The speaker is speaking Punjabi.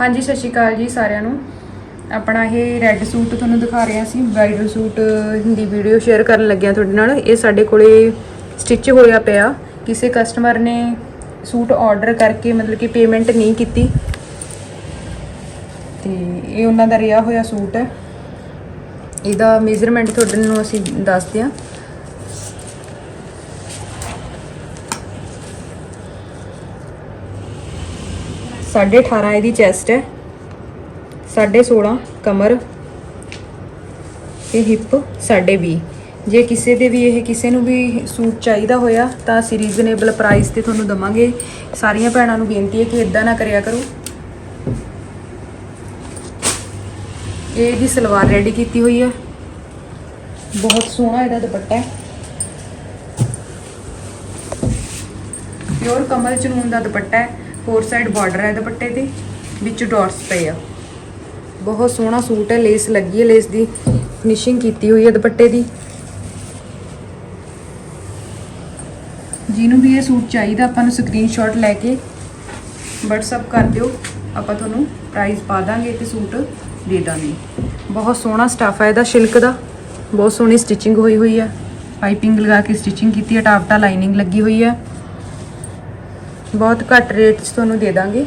ਹਾਂਜੀ, ਸਤਿ ਸ਼੍ਰੀ ਅਕਾਲ ਜੀ ਸਾਰਿਆਂ ਨੂੰ। ਆਪਣਾ ਇਹ ਰੈੱਡ ਸੂਟ ਤੁਹਾਨੂੰ ਦਿਖਾ ਰਹੇ ਸੀ bridal suit Hindi video share ਕਰਨ ਲੱਗਿਆ ਤੁਹਾਡੇ ਨਾਲ। ਇਹ ਸਾਡੇ ਕੋਲੇ ਸਟਿਚ ਹੋਇਆ ਪਿਆ। ਕਿਸੇ ਕਸਟਮਰ ਨੇ ਸੂਟ ਆਰਡਰ ਕਰਕੇ ਮਤਲਬ ਕਿ ਪੇਮੈਂਟ ਨਹੀਂ ਕੀਤੀ। ਤੇ ਇਹ ਉਹਨਾਂ ਦਾ ਰਿਹਾ ਹੋਇਆ ਸੂਟ ਹੈ ਇਹਦਾ ਮੇਜ਼ਰਮੈਂਟ ਤੁਹਾਡੇ ਨੂੰ ਅਸੀਂ ਦੱਸਦੇ ਆ 18.5 ਇਹਦੀ ਚੈਸਟ ਹੈ। 16.5 ਕਮਰ। ਤੇ ਹਿੱਪ 20 ਜੇ ਕਿਸੇ ਦੇ ਵੀ ਇਹ ਕਿਸੇ ਨੂੰ ਵੀ ਸੂਟ ਚਾਹੀਦਾ ਹੋਇਆ, ਤਾਂ ਅਸੀਂ ਰੀਜ਼ਨੇਬਲ ਪ੍ਰਾਈਸ ਤੇ ਤੁਹਾਨੂੰ ਦਵਾਂਗੇ। ਸਾਰੀਆਂ ਭੈਣਾਂ ਨੂੰ ਬੇਨਤੀ ਹੈ ਕਿ ਇਦਾਂ ਨਾ ਕਰਿਆ ਕਰੋ। ਇਹ ਦੀ ਸਲਵਾਰ ਰੈਡੀ ਕੀਤੀ ਹੋਈ ਹੈ। ਬਹੁਤ ਸੋਹਣਾ ਇਹਦਾ ਦੁਪੱਟਾ ਹੈ। ਪਿਓਰ ਕਮਲ ਚਨੂਨ ਦਾ ਦੁਪੱਟਾ ਹੈ। ਫੋਰ ਸਾਈਡ ਬਾਰਡਰ ਹੈ ਦੁਪੱਟੇ ਤੇ ਵਿੱਚ ਡਾਟਸ ਪਏ ਆ। ਬਹੁਤ ਸੋਹਣਾ ਸੂਟ ਹੈ, ਲੇਸ ਲੱਗੀ ਹੈ, ਲੇਸ ਦੀ ਫਿਨਿਸ਼ਿੰਗ ਕੀਤੀ ਹੋਈ ਹੈ ਦੁਪੱਟੇ ਦੀ। ਜਿਹਨੂੰ ਵੀ ਇਹ ਸੂਟ ਚਾਹੀਦਾ, ਆਪਾਂ ਨੂੰ ਸਕਰੀਨਸ਼ਾਟ ਲੈ ਕੇ WhatsApp ਕਰ ਦਿਓ। ਆਪਾਂ ਤੁਹਾਨੂੰ ਪ੍ਰਾਈਸ ਪਾ ਦਾਂਗੇ ਤੇ ਸੂਟ, ਦੇ ਦਾਂਗੇ। ਬਹੁਤ ਸੋਹਣਾ ਸਟੱਫ ਹੈ ਇਹਦਾ ਸ਼ਿਲਕ ਦਾ। ਬਹੁਤ ਸੋਹਣੀ ਸਟਿਚਿੰਗ ਹੋਈ ਹੋਈ ਹੈ। ਪਾਈਪਿੰਗ ਲਗਾ ਕੇ ਸਟਿਚਿੰਗ ਕੀਤੀ ਹੈ ਟਾਪਟਾ ਲਾਈਨਿੰਗ ਲੱਗੀ ਹੋਈ ਹੈ। ਬਹੁਤ ਘੱਟ ਰੇਟ 'ਚ ਤੁਹਾਨੂੰ ਦੇ ਦਾਂਗੇ।